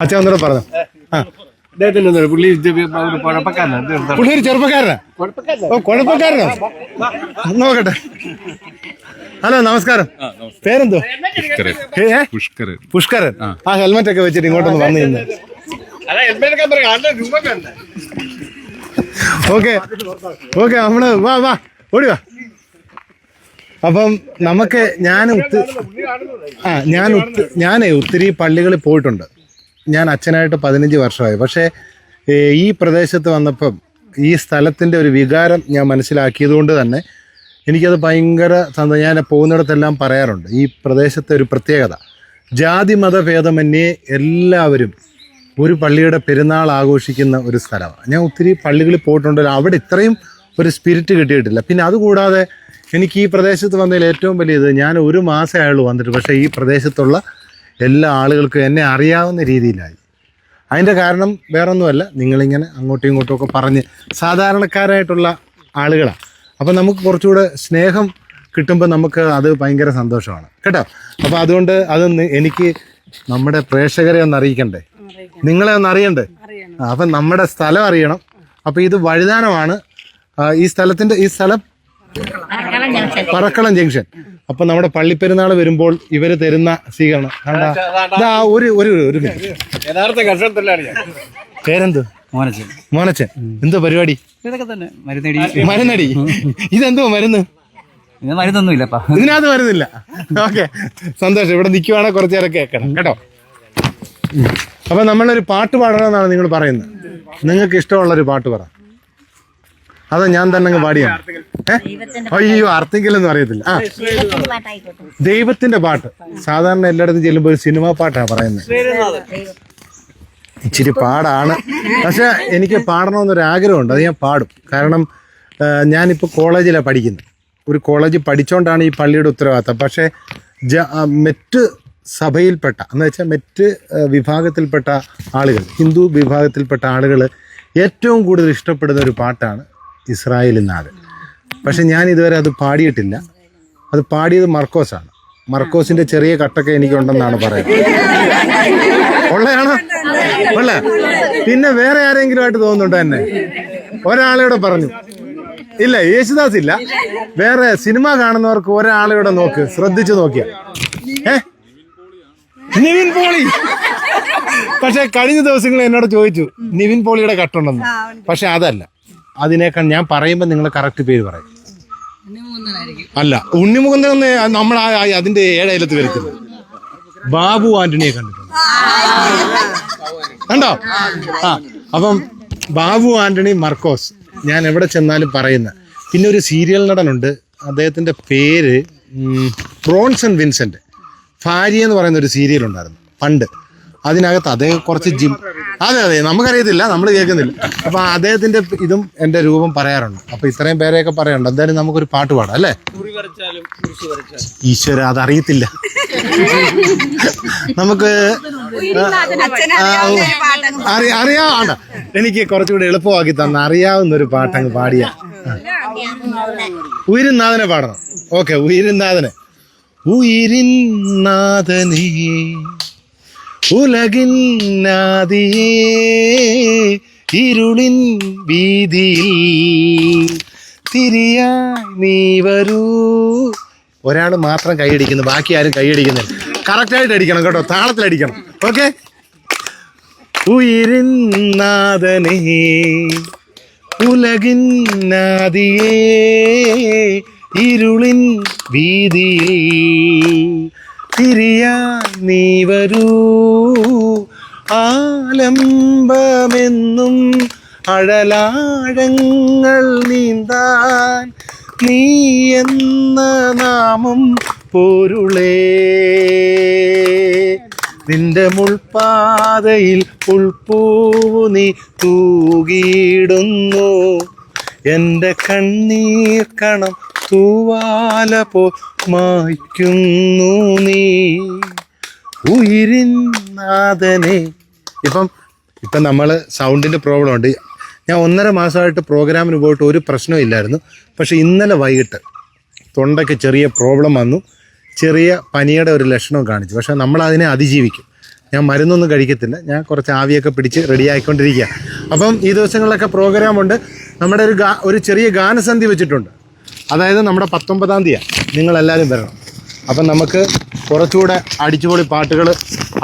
അച്ഛൻ ഒന്നുകൂടെ പറഞ്ഞു. ആ. അദ്ദേഹത്തിന് പുള്ളി കുഴപ്പക്കാരനാണ്? പുള്ളി ഒരു ചെറുപ്പക്കാരനാ. ഓ കുഴപ്പക്കാരനോ? നോക്കട്ടെ. ഹലോ നമസ്കാരം. പേരെന്തോ? പുഷ്കരൻ. പുഷ്കരൻ. ആ. ഹെൽമെറ്റ് ഒക്കെ വെച്ചിട്ട് ഇങ്ങോട്ടൊന്ന് വന്നു ഇന്ന്. ഓക്കെ. ഓക്കെ നമ്മൾ വാ വാ. ഓടി വാ. അപ്പം നമുക്ക് ഞാൻ ആ ഞാൻ ഞാനേ ഒത്തിരി പള്ളികളിൽ പോയിട്ടുണ്ട്. ഞാൻ അച്ഛനായിട്ട് പതിനഞ്ച് വർഷമായി. പക്ഷേ ഈ പ്രദേശത്ത് വന്നപ്പം ഈ സ്ഥലത്തിന്റെ ഒരു വികാരം ഞാൻ മനസ്സിലാക്കിയതുകൊണ്ട് തന്നെ എനിക്കത് ഭയങ്കര ഞാൻ പോകുന്നിടത്തെല്ലാം പറയാറുണ്ട്. ഈ പ്രദേശത്തെ ഒരു പ്രത്യേകത. ജാതി മതഭേദമന്യേ എല്ലാവരും ഒരു പള്ളിയുടെ പെരുന്നാൾ ആഘോഷിക്കുന്ന ഒരു സ്ഥലമാണ്. ഞാൻ ഒത്തിരി പള്ളികളിൽ പോയിട്ടുണ്ട്. അവിടെ ഇത്രയും ഒരു സ്പിരിറ്റ് കിട്ടിയിട്ടില്ല. പിന്നെ അതുകൂടാതെ എനിക്ക് ഈ പ്രദേശത്ത് വന്നതിൽ ഏറ്റവും വലിയത് ഞാൻ ഒരു മാസമേ ആയുള്ളൂ വന്നിട്ട്. പക്ഷേ ഈ പ്രദേശത്തുള്ള എല്ലാ ആളുകൾക്കും എന്നെ അറിയാവുന്ന രീതിയിലായി. അതിന്റെ കാരണം വേറൊന്നുമല്ല. നിങ്ങളിങ്ങനെ അങ്ങോട്ടും ഇങ്ങോട്ടും ഒക്കെ പറഞ്ഞ് സാധാരണക്കാരായിട്ടുള്ള ആളുകളാണ് അപ്പം നമുക്ക് കുറച്ചുകൂടെ സ്നേഹം കിട്ടുമ്പോൾ നമുക്ക് അത് ഭയങ്കര സന്തോഷമാണ്. കേട്ടോ? അപ്പോൾ അതുകൊണ്ട് അതൊന്ന് എനിക്ക് നമ്മുടെ പ്രേക്ഷകരെ ഒന്ന് അറിയിക്കണ്ടേ? നിങ്ങളെ ഒന്ന് അറിയണ്ടേ? അപ്പം നമ്മുടെ സ്ഥലം അറിയണം. അപ്പോൾ ഇത് വഴുതാനമാണ് ഈ സ്ഥലത്തിന്റെ ഈ സ്ഥലം പറക്കളം ജംഗ്ഷൻ. അപ്പൊ നമ്മുടെ പള്ളിപ്പെരുന്നാൾ വരുമ്പോൾ ഇവർ തരുന്ന സ്വീകരണം. കണ്ടാ? ഒരു ഒരു ഒരു യഥാർത്ഥ. പേരെന്ത്? മോനച്ചൻ. മോനച്ചൻ. എന്തോ പരിപാടി? ഇതൊക്കെ തന്നെ മരുന്നടി. മരുന്നടി. ഇതെന്തോ മരുന്ന്? ഇത് മരുന്നൊന്നും ഇല്ലപ്പാ ഇതിനകത്ത് മരുന്നില്ല. ഓക്കെ. സന്തോഷം. ഇവിടെ നിൽക്കുവാണെങ്കിൽ കുറച്ചു നേരം കേൾക്കണം. കേട്ടോ. അപ്പൊ നമ്മളൊരു പാട്ട് പാടണമെന്നാണ് നിങ്ങൾ പറയുന്നത്. നിങ്ങൾക്ക് ഇഷ്ടമുള്ളൊരു പാട്ട് പറ. അതാ ഞാൻ തന്നെ അങ്ങ് പാടിയാണ്? അയ്യോ അർത്ഥിക്കലെന്ന് അറിയത്തില്ല. ആ. ദൈവത്തിന്റെ പാട്ട് സാധാരണ എല്ലായിടത്തും ചെല്ലുമ്പോൾ ഒരു സിനിമാ പാട്ടാണ് പറയുന്നത് ഇച്ചിരി പാടാണ്. പക്ഷെ എനിക്ക് പാടണമെന്നൊരു ആഗ്രഹമുണ്ട്. അത് ഞാൻ പാടും. കാരണം ഞാനിപ്പോൾ കോളേജിലാണ് പഠിക്കുന്നത്. ഒരു കോളേജ് പഠിച്ചുകൊണ്ടാണ് ഈ പള്ളിയുടെ ഉത്തരവാദിത്തം. പക്ഷേ ജ മറ്റ് സഭയിൽപ്പെട്ട എന്ന് വെച്ചാൽ മറ്റ് വിഭാഗത്തിൽപ്പെട്ട ആളുകൾ ഹിന്ദു വിഭാഗത്തിൽപ്പെട്ട ആളുകൾ ഏറ്റവും കൂടുതൽ ഇഷ്ടപ്പെടുന്ന ഒരു പാട്ടാണ് ഇസ്രായേലി നാട് പക്ഷെ ഞാൻ ഇതുവരെ അത് പാടിയിട്ടില്ല. അത് പാടിയത് മർക്കോസാണ് മർക്കോസിന്റെ ചെറിയ കട്ടൊക്കെ എനിക്കുണ്ടെന്നാണ് പറയുന്നത്. ഉള്ളയാണോ? ഉള്ള. പിന്നെ വേറെ ആരെങ്കിലും ആയിട്ട് തോന്നുന്നുണ്ടോ എന്നെ? ഒരാളെവിടെ പറഞ്ഞു. ഇല്ല യേശുദാസ് ഇല്ല. വേറെ സിനിമ കാണുന്നവർക്ക് ഒരാളെവിടെ നോക്ക്. ശ്രദ്ധിച്ചു നോക്കിയ. ഏ? നിവിൻ പോളി. പക്ഷെ കഴിഞ്ഞ ദിവസങ്ങൾ എന്നോട് ചോദിച്ചു നിവിൻ പോളിയുടെ കട്ടുണ്ടെന്ന്. പക്ഷെ അതല്ല. അതിനേക്കാൾ ഞാൻ പറയുമ്പോൾ നിങ്ങൾ കറക്റ്റ് പേര് പറയും. അല്ല ഉണ്ണിമുകുന്ദൻ എന്ന് നമ്മൾ അതിന്റെ ഏഴയിലത്ത് വരുത്തുന്നത് ബാബു ആന്റണിയെ കണ്ടിട്ടുണ്ട്. കണ്ടോ? ആ അപ്പം ബാബു ആന്റണി മർക്കോസ് ഞാൻ എവിടെ ചെന്നാലും പറയുന്ന. പിന്നെ ഒരു സീരിയൽ നടനുണ്ട് അദ്ദേഹത്തിന്റെ പേര് പ്രോൺസൺ വിൻസെന്റ് ഭാര്യ എന്ന് പറയുന്ന ഒരു സീരിയൽ ഉണ്ടായിരുന്നു പണ്ട്. അതിനകത്ത് അദ്ദേഹം കുറച്ച് ജിം അതെ അതെ നമുക്കറിയത്തില്ല നമ്മൾ കേൾക്കുന്നില്ല. അപ്പൊ അദ്ദേഹത്തിന്റെ ഇതും എന്റെ രൂപം പറയാറുണ്ട്. അപ്പൊ ഇത്രയും പേരെയൊക്കെ പറയാറുണ്ട്. എന്തായാലും നമുക്കൊരു പാട്ട് പാടാം അല്ലേ? ഈശ്വര അതറിയത്തില്ല. നമുക്ക് അറിയാവണ്ട എനിക്ക് കുറച്ചുകൂടി എളുപ്പമാക്കി തന്ന അറിയാവുന്ന ഒരു പാട്ടങ്ങ് പാടിയ. ഉയരുന്നാഥനെ പാടണം. ഓക്കെ ഉയരുന്നാഥനെ. ഉയരിന്നാഥനേ. ഉലകിൻ ഇരുളിൻ വീതിയിൽ തിരിയാ നീ വരൂ. ഒരാൾ മാത്രം കൈയടിക്കുന്നു ബാക്കി ആരും കൈയടിക്കുന്നില്ല. കറക്റ്റായിട്ട് അടിക്കണം കേട്ടോ താളത്തിലടിക്കണം ഓക്കെ? ഉയരുന്നാഥനേ ഉലകിൻ നാദിയേ ഇരുളിൻ വീതിയിൽ തിരിയാ നീ വരൂ. ആലംബമെന്നും അഴലാഴങ്ങൾ നീന്താൻ നീ എന്ന നാമം പൊരുളേ. നിന്റെ മുൾപാതയിൽ ഉൾപ്പൂവു നീ തൂകിയിടുന്നു. എന്റെ കണ്ണീർ കണം തൂവാല പോ മായ്ക്കുന്നു നീ. ഉയിരിനാഥനെ ഇപ്പം ഇപ്പം നമ്മൾ സൗണ്ടിന്റെ പ്രോബ്ലം ഉണ്ട് ഞാൻ ഒന്നര മാസമായിട്ട് പ്രോഗ്രാമിന് പോയിട്ട് ഒരു പ്രശ്നവും ഇല്ലായിരുന്നു. പക്ഷെ ഇന്നലെ വൈകിട്ട് തൊണ്ടയ്ക്ക് ചെറിയ പ്രോബ്ലം വന്നു. ചെറിയ പനിയുടെ ഒരു ലക്ഷണവും കാണിച്ചു. പക്ഷേ നമ്മൾ അതിനെ അതിജീവിക്കും. ഞാൻ മരുന്നൊന്നും കഴിക്കത്തില്ല. ഞാൻ കുറച്ച് ആവിയൊക്കെ പിടിച്ച് റെഡി ആയിക്കൊണ്ടിരിക്കുക അപ്പം ഈ ദിവസങ്ങളിലൊക്കെ പ്രോഗ്രാമുണ്ട്. നമ്മുടെ ഒരു ഒരു ചെറിയ ഗാനസന്ധി വെച്ചിട്ടുണ്ട്. അതായത് നമ്മുടെ പത്തൊമ്പതാം തീയതി നിങ്ങളെല്ലാവരും വരണം. അപ്പം നമുക്ക് കുറച്ചുകൂടെ അടിച്ചുപൊളി പാട്ടുകൾ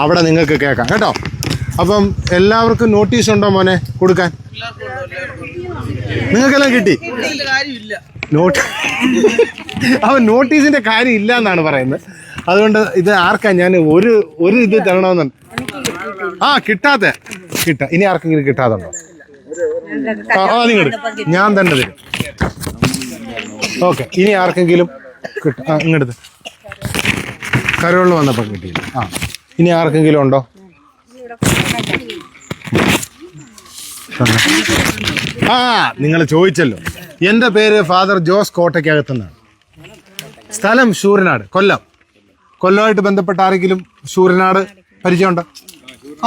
അവിടെ നിങ്ങൾക്ക് കേൾക്കാം. കേട്ടോ? അപ്പം എല്ലാവർക്കും നോട്ടീസ് ഉണ്ടോ മോനെ കൊടുക്കാൻ? നിങ്ങൾക്കെല്ലാം കിട്ടി? നോട്ട് അവൻ നോട്ടീസിന്റെ കാര്യം ഇല്ല എന്നാണ് പറയുന്നത്. അതുകൊണ്ട് ഇത് ആർക്കാ ഞാൻ ഒരു ഒരു ഇത് തരണമെന്നുണ്ട് ആ കിട്ടാത്ത. കിട്ട. ഇനി ആർക്കെങ്കിലും കിട്ടാതുണ്ടോ? ആ നിങ്ങൾ ഞാൻ തന്നെ തരും. ഓക്കെ ഇനി ആർക്കെങ്കിലും കിട്ടും ഇങ്ങടുത്ത് കരോളിൽ വന്നപ്പോൾ കിട്ടിയില്ല. ആ ഇനി ആർക്കെങ്കിലും ഉണ്ടോ? ആ നിങ്ങൾ ചോദിച്ചല്ലോ. എന്റെ പേര് ഫാദർ ജോസ് കോട്ടയ്ക്കകത്തുനിന്നാണ്. സ്ഥലം ശൂരനാട് കൊല്ലം. കൊല്ലമായിട്ട് ബന്ധപ്പെട്ട ആരെങ്കിലും ശൂരനാട് പരിചയമുണ്ടോ?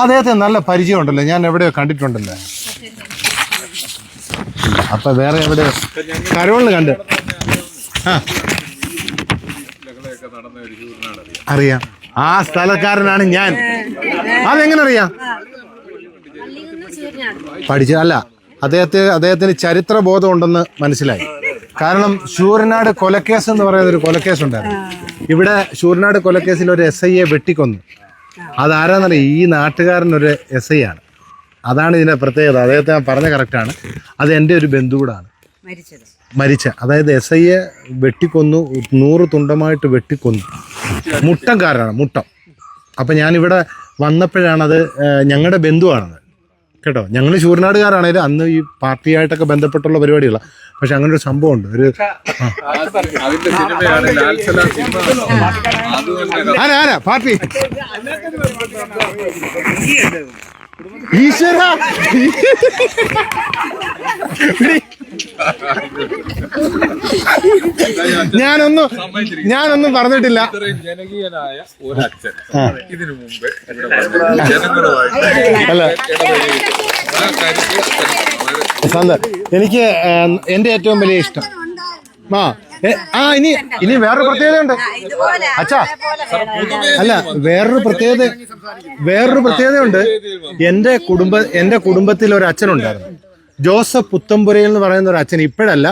അദ്ദേഹത്തെ നല്ല പരിചയമുണ്ടല്ലോ. ഞാൻ എവിടെയോ കണ്ടിട്ടുണ്ടല്ലേ. അപ്പൊ വേറെ എവിടെയോ? കരോളിന് കണ്ട്. അറിയാം. ആ സ്ഥലക്കാരനാണ് ഞാൻ. അതെങ്ങനെ അറിയാം? പഠിച്ച അല്ല അദ്ദേഹത്തെ അദ്ദേഹത്തിന് ചരിത്ര ബോധം ഉണ്ടെന്ന് മനസ്സിലായി. കാരണം ശൂരനാട് കൊലക്കേസ് എന്ന് പറയുന്ന ഒരു കൊലക്കേസ് ഉണ്ടായിരുന്നു ഇവിടെ ശൂരനാട് കൊലക്കേസിൽ ഒരു എസ് ഐയെ വെട്ടിക്കൊന്നു. അതാരാന്നറിയ? ഈ നാട്ടുകാരൻ ഒരു എസ് ഐ ആണ്. അതാണ് ഇതിന്റെ പ്രത്യേകത. അദ്ദേഹത്തെ ഞാൻ പറഞ്ഞ കറക്റ്റാണ് അത് എന്റെ ഒരു ബന്ധുകൂടാണ്. മരിച്ചത്. മരിച്ച. അതായത് എസ് ഐയെ വെട്ടിക്കൊന്നു നൂറ് തുണ്ടമായിട്ട് വെട്ടിക്കൊന്നു. മുട്ടം കാരനാണ് മുട്ടം. അപ്പം ഞാനിവിടെ വന്നപ്പോഴാണത് ഞങ്ങളുടെ ബന്ധുവാണത്. കേട്ടോ? ഞങ്ങൾ ശൂരനാടുകാരാണേലും അന്ന് ഈ പാർട്ടിയായിട്ടൊക്കെ ബന്ധപ്പെട്ടുള്ള പരിപാടികളാണ് പക്ഷെ അങ്ങനെ ഒരു ഒരു സിനിമ അത് തന്നെ ആരാ ആരാ? പാർട്ടി. ഈശ്വര! ഞാനൊന്നും ഞാനൊന്നും പറഞ്ഞിട്ടില്ല. ജനകീയനായ ഇതിനു മുമ്പ് അല്ല. എനിക്ക് എന്റെ ഏറ്റവും വലിയ ഇഷ്ടം. ആ. ആ ഇനി ഇനി വേറൊരു പ്രത്യേകത ഉണ്ട് അച്ഛാ അല്ല വേറൊരു പ്രത്യേകത വേറൊരു പ്രത്യേകത ഉണ്ട് എന്റെ കുടുംബ എന്റെ കുടുംബത്തിൽ ഒരു അച്ഛനുണ്ടായിരുന്നു. ജോസഫ് പുത്തമ്പുരയിൽ എന്ന് പറയുന്ന ഒരു അച്ഛൻ ഇപ്പോഴല്ല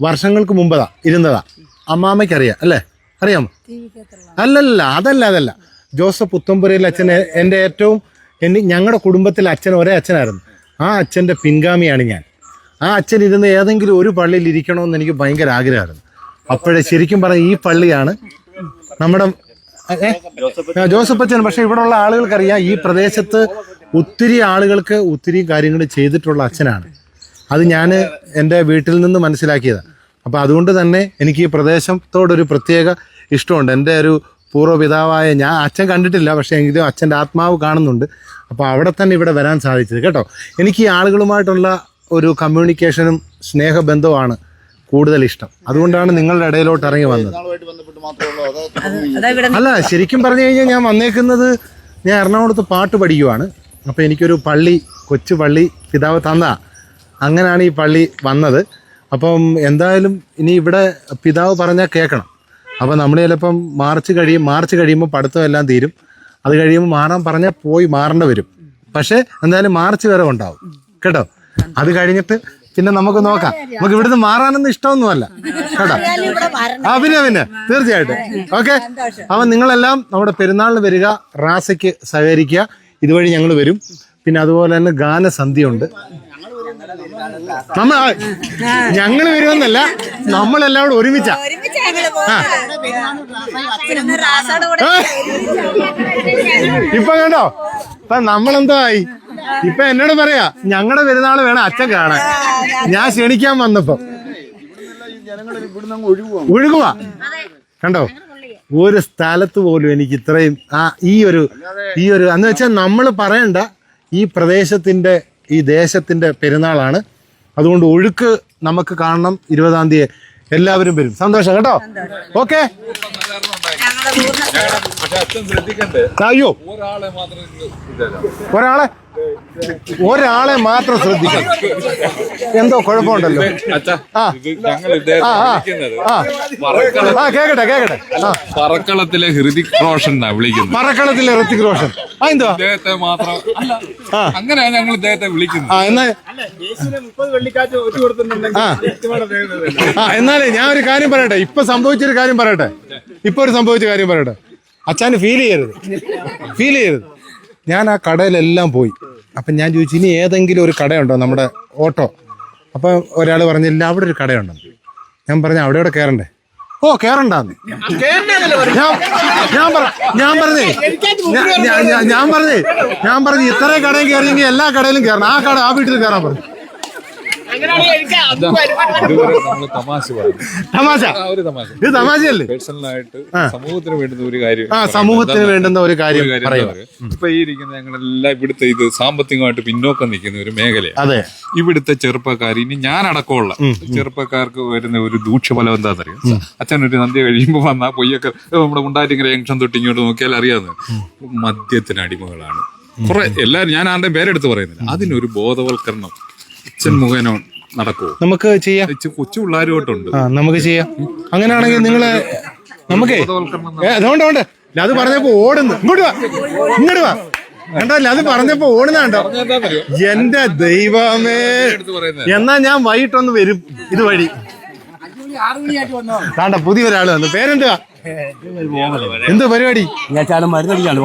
വർഷങ്ങൾക്ക് മുമ്പതാ ഇരുന്നതാ. അമ്മാമ്മയ്ക്ക് അറിയാം അല്ലേ? അറിയാമോ? അല്ലല്ല അതല്ല അതല്ല. ജോസഫ് പുത്തമ്പുരയിൽ അച്ഛൻ എന്റെ ഏറ്റവും എന്റെ ഞങ്ങളുടെ കുടുംബത്തിലെ അച്ഛൻ ഒരേ അച്ഛനായിരുന്നു. ആ അച്ഛന്റെ പിൻഗാമിയാണ് ഞാൻ. ആ അച്ഛൻ ഇരുന്ന് ഏതെങ്കിലും ഒരു പള്ളിയിൽ ഇരിക്കണമെന്ന് എനിക്ക് ഭയങ്കര ആഗ്രഹമായിരുന്നു. അപ്പോഴേ ശരിക്കും പറഞ്ഞ ഈ പള്ളിയാണ് നമ്മുടെ ജോസഫ് അച്ഛൻ. പക്ഷെ ഇവിടെയുള്ള ആളുകൾക്കറിയാം ഈ പ്രദേശത്ത് ഒത്തിരി ആളുകൾക്ക് ഒത്തിരി കാര്യങ്ങൾ ചെയ്തിട്ടുള്ള അച്ഛനാണ്. അത് ഞാൻ എന്റെ വീട്ടിൽ നിന്ന് മനസ്സിലാക്കിയതാണ് അപ്പോൾ അതുകൊണ്ട് തന്നെ എനിക്ക് ഈ പ്രദേശത്തോടൊരു പ്രത്യേക ഇഷ്ടമുണ്ട്. എന്റെ ഒരു പൂർവപിതാവായ ഞാൻ അച്ഛൻ കണ്ടിട്ടില്ല പക്ഷേ എങ്കിലും അച്ഛന്റെ ആത്മാവ് കാണുന്നുണ്ട്. അപ്പോൾ അവിടെ തന്നെ ഇവിടെ വരാൻ സാധിച്ചത്. കേട്ടോ എനിക്ക് ഈ ആളുകളുമായിട്ടുള്ള ഒരു കമ്മ്യൂണിക്കേഷനും സ്നേഹബന്ധവുമാണ് കൂടുതൽ ഇഷ്ടം അതുകൊണ്ടാണ് നിങ്ങളുടെ ഇടയിലോട്ട് ഇറങ്ങി വന്നത്. അല്ല ശരിക്കും പറഞ്ഞു കഴിഞ്ഞാൽ ഞാൻ വന്നേക്കുന്നത് ഞാൻ എറണാകുളത്ത് പാട്ട് പഠിക്കുവാണ്. അപ്പോൾ എനിക്കൊരു പള്ളി കൊച്ചു പള്ളി പിതാവ് തന്ന അങ്ങനെയാണ് ഈ പള്ളി വന്നത്. അപ്പം എന്തായാലും ഇനി ഇവിടെ പിതാവ് പറഞ്ഞാൽ കേൾക്കണം. അപ്പോൾ നമ്മൾ ചിലപ്പം മാർച്ച് കഴിയും മാർച്ച് കഴിയുമ്പോൾ പഠിത്തം എല്ലാം തീരും. അത് കഴിയുമ്പോൾ മാറാൻ പറഞ്ഞാൽ പോയി മാറേണ്ടി വരും. പക്ഷേ എന്തായാലും മാർച്ച് വരെ ഉണ്ടാവും. കേട്ടോ? അത് കഴിഞ്ഞിട്ട് പിന്നെ നമുക്ക് നോക്കാം. നമുക്ക് ഇവിടുന്ന് മാറാനൊന്നും ഇഷ്ടമൊന്നുമല്ല. കേട്ടോ? ആ പിന്നെ പിന്നെ. തീർച്ചയായിട്ടും. ഓക്കെ? അപ്പം നിങ്ങളെല്ലാം നമ്മുടെ പെരുന്നാളിന് വരിക റാസയ്ക്ക് സഹകരിക്കുക. ഇതുവഴി ഞങ്ങൾ വരും. പിന്നെ അതുപോലെ തന്നെ ഗാനസന്ധ്യയുണ്ട്. നമ്മ ഞങ്ങൾ വരുമെന്നല്ല നമ്മളെല്ലാം കൂടെ ഒരുമിച്ചാ ഇപ്പൊ കണ്ടോ? ഇപ്പൊ നമ്മളെന്തോ ആയി ഇപ്പൊ എന്നോട് പറയാ ഞങ്ങളുടെ പെരുന്നാൾ വേണം അച്ഛൻ കാണാൻ. ഞാൻ ക്ഷണിക്കാൻ വന്നപ്പോ. ഒഴുകുക കണ്ടോ? ഒരു സ്ഥലത്ത് പോലും എനിക്ക് ഇത്രയും ആ ഈ ഒരു ഈ ഒരു എന്ന് വെച്ചാൽ നമ്മൾ പറയണ്ട ഈ പ്രദേശത്തിന്റെ ഈ ദേശത്തിന്റെ പെരുന്നാളാണ്. അതുകൊണ്ട് ഒഴുക്ക് നമുക്ക് കാണണം ഇരുപതാം തീയതി എല്ലാവരും വരും. സന്തോഷം കേട്ടോ? ഓക്കെ? അയ്യോ. ഒരാളെ? ഒരാളെ മാത്രം ശ്രദ്ധിക്കണം. എന്തോ കുഴപ്പമുണ്ടല്ലോ. അച്ഛാ ആ. കേക്കട്ടെ കേക്കട്ടെ. പറക്കളത്തിലെ ഹൃതിക് റോഷൻ വിളിക്കുന്നത്. പറക്കളത്തിലെ ഹൃതിക് റോഷൻ. എന്തുവാ? ഇദ്ദേഹത്തെ മാത്രം അല്ല അങ്ങനെയാണ് ഞങ്ങൾ ഇദ്ദേഹത്തെ വിളിക്കുന്നത്. ആ എന്നാ ആ. ആ എന്നാലേ ഞാൻ ഒരു കാര്യം പറയട്ടെ. ഇപ്പൊ സംഭവിച്ചൊരു കാര്യം പറയട്ടെ. ഇപ്പൊ ഒരു സംഭവിച്ച കാര്യം പറയട്ടെ. അച്ഛന് ഫീൽ ചെയ്യരുത്. ഫീൽ ചെയ്യരുത്. ഞാൻ ആ കടയിലെല്ലാം പോയി. അപ്പം ഞാൻ ചോദിച്ചു ഇനി ഏതെങ്കിലും ഒരു കടയുണ്ടോ നമ്മുടെ ഓട്ടോ? അപ്പം ഒരാൾ പറഞ്ഞില്ല അവിടെ ഒരു കടയുണ്ടെന്ന് ഞാൻ പറഞ്ഞു അവിടെ ഇവിടെ കയറണ്ടേ? ഓ കയറണ്ടെന്ന്. ഞാൻ പറ ഞാൻ പറഞ്ഞേ ഞാൻ- പറഞ്ഞേ ഞാൻ പറഞ്ഞു ഇത്രയും കടയിൽ കയറിയെങ്കിൽ എല്ലാ കടയിലും കയറണം. ആ കട ആ വീട്ടിൽ കയറാൻ പറഞ്ഞു. ഇതുവരെ നമ്മൾ തമാശ പറഞ്ഞു തമാശ? ആ ഒരു തമാശ. ഇത് തമാശയല്ലേ? പേഴ്സണലായിട്ട് സമൂഹത്തിന് വേണ്ടുന്ന ഒരു കാര്യം. ആ സമൂഹത്തിന് വേണ്ടുന്ന ഒരു കാര്യം ഒരു കാര്യം പറയുക. എന്താ പറയുക? ഇപ്പൊ ഈ ഇരിക്കുന്ന ഞങ്ങളെല്ലാം ഇവിടുത്തെ ഇത് സാമ്പത്തികമായിട്ട് പിന്നോക്കം നിൽക്കുന്ന ഒരു മേഖലയാണ്. അതെ. ഇവിടുത്തെ ചെറുപ്പക്കാർ ഇനി ഞാൻ അടക്കമുള്ള ചെറുപ്പക്കാർക്ക് വരുന്ന ഒരു ദൂഷ്യഫലം എന്താണെന്നറിയാം അച്ഛൻ ഒരു നന്ദി കഴിയുമ്പോൾ വന്നാ പൊയ്യൊക്കെ നമ്മുടെ ഉണ്ടായിട്ടിങ്ങനെ ജംഗ്ഷൻ തൊട്ട് ഇങ്ങോട്ട് നോക്കിയാൽ അറിയാവുന്ന മദ്യത്തിന് അടിമകളാണ്. കുറെ എല്ലാരും ഞാൻ ആരുടെയും പേരെടുത്ത് പറയുന്നില്ല. അതിനൊരു ബോധവൽക്കരണം അച്ഛൻ മുഖേന നടക്കുമോ നമുക്ക് ചെയ്യാം. കൊച്ചു പിള്ളേരുമായിട്ടുണ്ട്. ആ നമുക്ക് ചെയ്യാം. അങ്ങനെയാണെങ്കിൽ നിങ്ങൾ നമുക്കേ അതുകൊണ്ട് ഉണ്ട് അത് പറഞ്ഞപ്പോ ഓടുന്നു. ഇങ്ങോട്ട് വാ. ഇങ്ങോട്ട് വാ. കണ്ടല്ല അത് പറഞ്ഞപ്പോ ഓടുന്നാണ്ടോ എന്റെ ദൈവമേ. എന്നാ ഞാൻ വൈകിട്ടൊന്ന് വരും ഇതുവഴി. കാണ്ട പുതിയ ഒരാൾ വന്നു. പേരെന്തുവാ? എന്ത് പരിപാടി?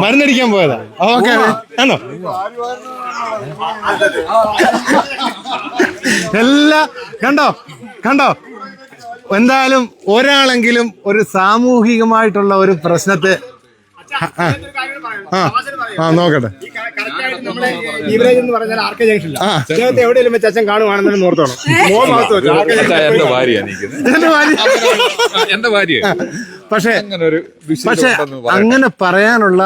മരുന്നടിക്കാൻ പോയതാ. ഓക്കെ ആണോ എല്ലാ കണ്ടോ കണ്ടോ? എന്തായാലും ഒരാളെങ്കിലും ഒരു സാമൂഹികമായിട്ടുള്ള ഒരു പ്രശ്നത്തെ ആ നോക്കട്ടെ. ലീവറേജ് എന്ന് പറഞ്ഞാൽ ആർക്കെ ജംഗ്ഷനില്ല ആ. അദ്ദേഹത്തെ എവിടെയെങ്കിലും വെച്ച് അച്ഛൻ കാണുവാണെന്ന് ഓർത്തോണം മോൻ ഭാഗത്ത് വെച്ചു ആർക്കെ അച്ഛാ, എന്റെ ഭാര്യ നിൽക്കുന്നത് എന്റെ ഭാര്യ. എന്റെ ഭാര്യ. പക്ഷേ പക്ഷെ അങ്ങനെ പറയാനുള്ള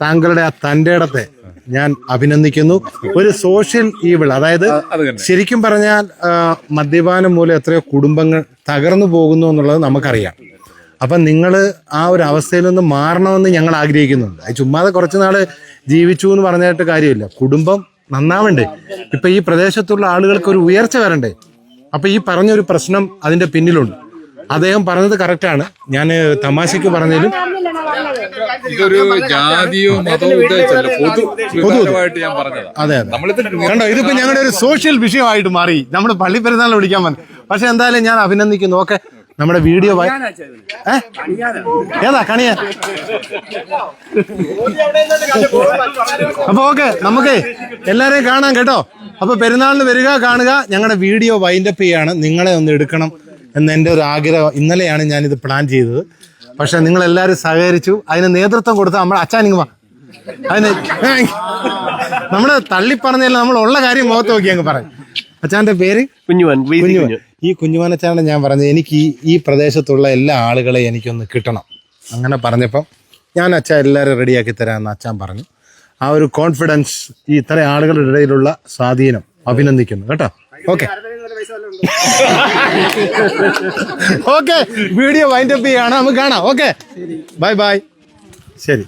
താങ്കളുടെ ആ തന്റെ ഇടത്തെ ഞാൻ അഭിനന്ദിക്കുന്നു. ഒരു സോഷ്യൽ ഈവിൾ അതായത് ശരിക്കും പറഞ്ഞാൽ മദ്യപാനം മൂലം എത്രയോ കുടുംബങ്ങൾ തകർന്നു പോകുന്നു എന്നുള്ളത് നമുക്കറിയാം. അപ്പൊ നിങ്ങൾ ആ ഒരു അവസ്ഥയിൽ നിന്ന് മാറണമെന്ന് ഞങ്ങൾ ആഗ്രഹിക്കുന്നുണ്ട്. ചുമ്മാതെ കുറച്ച് നാൾ ജീവിച്ചു എന്ന് പറഞ്ഞിട്ട് കാര്യമില്ല. കുടുംബം നന്നാവണ്ടേ. ഇപ്പൊ ഈ പ്രദേശത്തുള്ള ആളുകൾക്ക് ഒരു ഉയർച്ച വരണ്ടേ? അപ്പൊ ഈ പറഞ്ഞൊരു പ്രശ്നം അതിന്റെ പിന്നിലുണ്ട്. അദ്ദേഹം പറഞ്ഞത് കറക്റ്റാണ് ഞാൻ തമാശക്ക് പറഞ്ഞതിലും ഇതൊരു ജാതിയോ മതമോ ഉദ്ദേശിച്ചല്ല പൊതു പൊതുവായിട്ട് ഞാൻ പറഞ്ഞതാ. അതെ കണ്ടോ ഇതിപ്പോ ഞങ്ങളുടെ ഒരു സോഷ്യൽ വിഷയമായിട്ട് മാറി. നമ്മൾ പള്ളി പെരുന്നാൾ വിളിക്കാൻ വന്നു. പക്ഷെ എന്തായാലും ഞാൻ അഭിനന്ദിക്കുന്നു. ഓക്കെ. നമ്മുടെ വീഡിയോ? ഏതാ കണിയ അപ്പൊ ഓക്കെ നമുക്ക് എല്ലാരെയും കാണാം കേട്ടോ. അപ്പൊ പെരുന്നാളിന് വരിക കാണുക. ഞങ്ങളുടെ വീഡിയോ വൈൻഡപ്പ് ചെയ്യാണ്. നിങ്ങളെ ഒന്ന് എടുക്കണം എന്ന് എന്റെ ഒരു ആഗ്രഹം. ഇന്നലെയാണ് ഇത് പ്ലാൻ ചെയ്തത്. പക്ഷെ നിങ്ങൾ എല്ലാരും സഹകരിച്ചു. അതിന് നേതൃത്വം കൊടുത്ത നമ്മുടെ അച്ഛനിങ്ങ് വാ. അതിന് നമ്മൾ തള്ളി പറഞ്ഞല്ല നമ്മൾ ഉള്ള കാര്യം മുഖത്ത് നോക്കി അങ്ങ് പറയും അച്ഛാന്റെ പേര്? കുഞ്ഞുവൻ കുഞ്ഞുമോൻ. ഈ കുഞ്ഞുമാനച്ചാണ് ഞാൻ പറഞ്ഞത് എനിക്ക് ഈ പ്രദേശത്തുള്ള എല്ലാ ആളുകളെ എനിക്കൊന്ന് കിട്ടണം. അങ്ങനെ പറഞ്ഞപ്പം ഞാൻ അച്ഛൻ എല്ലാവരും റെഡിയാക്കി തരാമെന്ന് അച്ഛൻ പറഞ്ഞു. ആ ഒരു കോൺഫിഡൻസ് ഈ ഇത്ര ആളുകളുടെ ഇടയിലുള്ള സ്വാധീനം അഭിനന്ദിക്കുന്നു. കേട്ടോ? ഓക്കെ ഓക്കെ വീഡിയോ വൈൻഡപ്പ് ചെയ്യാണ് നമുക്ക് കാണാം. ഓക്കെ ബൈ ബൈ ശരി.